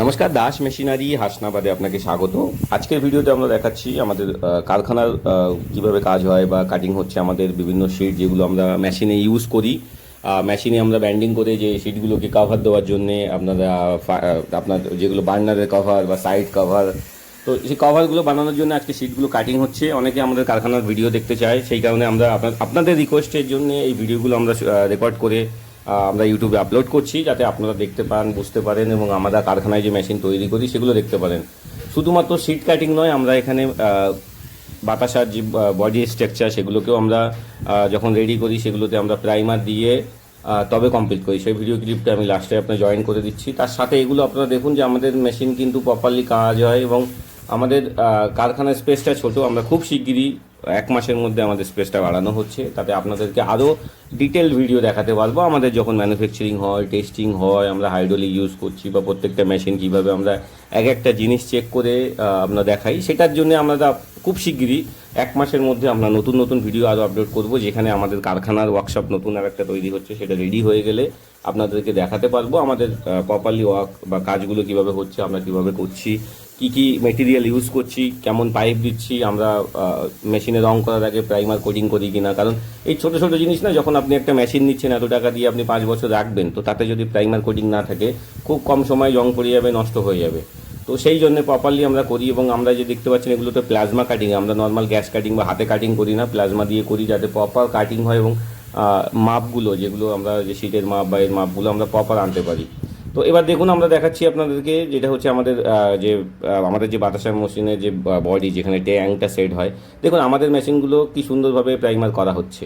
নমস্কার, দাস মেশিনারি হাসনাবাদে আপনাকে স্বাগত। আজকের ভিডিওতে আমরা দেখাচ্ছি আমাদের কারখানার কীভাবে কাজ হয় বা কাটিং হচ্ছে আমাদের বিভিন্ন শিট যেগুলো আমরা মেশিনে ইউজ করি। মেশিনে আমরা ব্যান্ডিং করে যে শিটগুলোকে কভার দেওয়ার জন্যে আপনারা আপনার যেগুলো বার্নারের কভার বা সাইড কভার তো সেই কভারগুলো বানানোর জন্য আজকে শিটগুলো কাটিং হচ্ছে। অনেকে আমাদের কারখানার ভিডিও দেখতে চায়, সেই কারণে আমরা আপনাদের রিকোয়েস্টের জন্য এই ভিডিওগুলো আমরা রেকর্ড করে আমরা ইউটিউবে আপলোড করছি যাতে আপনারা দেখতে পান, বুঝতে পারেন এবং আমরা কারখানায় যে মেশিন তৈরি করি সেগুলো দেখতে পারেন। শুধুমাত্র সিট কাটিং নয়, আমরা এখানে বাতাসার যে বডি স্ট্রাকচার সেগুলোকেও আমরা যখন রেডি করি সেগুলোতে আমরা প্রাইমার দিয়ে তবে কমপ্লিট করি। সেই ভিডিও ক্লিপটা আমি লাস্টে আপনার জয়েন করে দিচ্ছি। তার সাথে এগুলো আপনারা দেখুন যে আমাদের মেশিন কিন্তু প্রপারলি কাজ হয় এবং আমাদের কারখানার স্পেসটা ছোট। আমরা খুব শিগগিরই এক মাসের মধ্যে আমাদের স্পেসটা বাড়ানো হচ্ছে। তাতে আপনাদেরকে আরও ডিটেল ভিডিও দেখাতে পারব। আমাদের যখন ম্যানুফ্যাকচারিং হয় টেস্টিং হয়, আমরা হাইড্রোলিক ইউজ করছি বা প্রত্যেকটা মেশিন কীভাবে আমরা এক একটা জিনিস চেক করে আমরা দেখাই। সেটার জন্য আমরা খুব শিগগিরই এক মাসের মধ্যে আমরা নতুন নতুন ভিডিও আরও আপলোড করব, যেখানে আমাদের কারখানার ওয়ার্কশপ নতুন আর একটা তৈরি হচ্ছে, সেটা রেডি হয়ে গেলে আপনাদেরকে দেখাতে পারব আমাদের প্রপারলি ওয়ার্ক বা কাজগুলো কীভাবে হচ্ছে, আমরা কীভাবে করছি, কি কি মেটেরিয়াল ইউজ করছি, কেমন পাইপ দিচ্ছি, আমরা মেশিনে রং করার আগে প্রাইমার কোটিং করি কিনা, কারণ এই ছোট ছোট জিনিস না, যখন আপনি একটা মেশিন নিচ্ছেন, এত টাকা দিয়ে আপনি পাঁচ বছর রাখবেন, তো তাতে যদি প্রাইমার কোটিং না থাকে, খুব কম সময় জং পড়ে যাবে, নষ্ট হয়ে যাবে। তো সেই জন্য প্রপারলি আমরা করি এবং আমরা যে দেখতে পাচ্ছেন এগুলো তো প্লাজমা কাটিং আমরা নর্মাল গ্যাস কাটিং বা হাতে কাটিং করি না প্লাজমা দিয়ে করি যাতে প্রপার কাটিং হয় এবং মাপগুলো যেগুলো আমরা যে শীটের মাপ বা এর মাপগুলো আমরা প্রপার আনতে পারি। তো এবার দেখুন আমরা দেখাচ্ছি আপনাদেরকে যেটা হচ্ছে আমাদের যে আমাদের যে বাতাসার মেশিনের যে বডি যেখানে ট্যাঙ্কটা সেট হয়। দেখুন আমাদের মেশিনগুলো কি সুন্দরভাবে প্রাইমার করা হচ্ছে।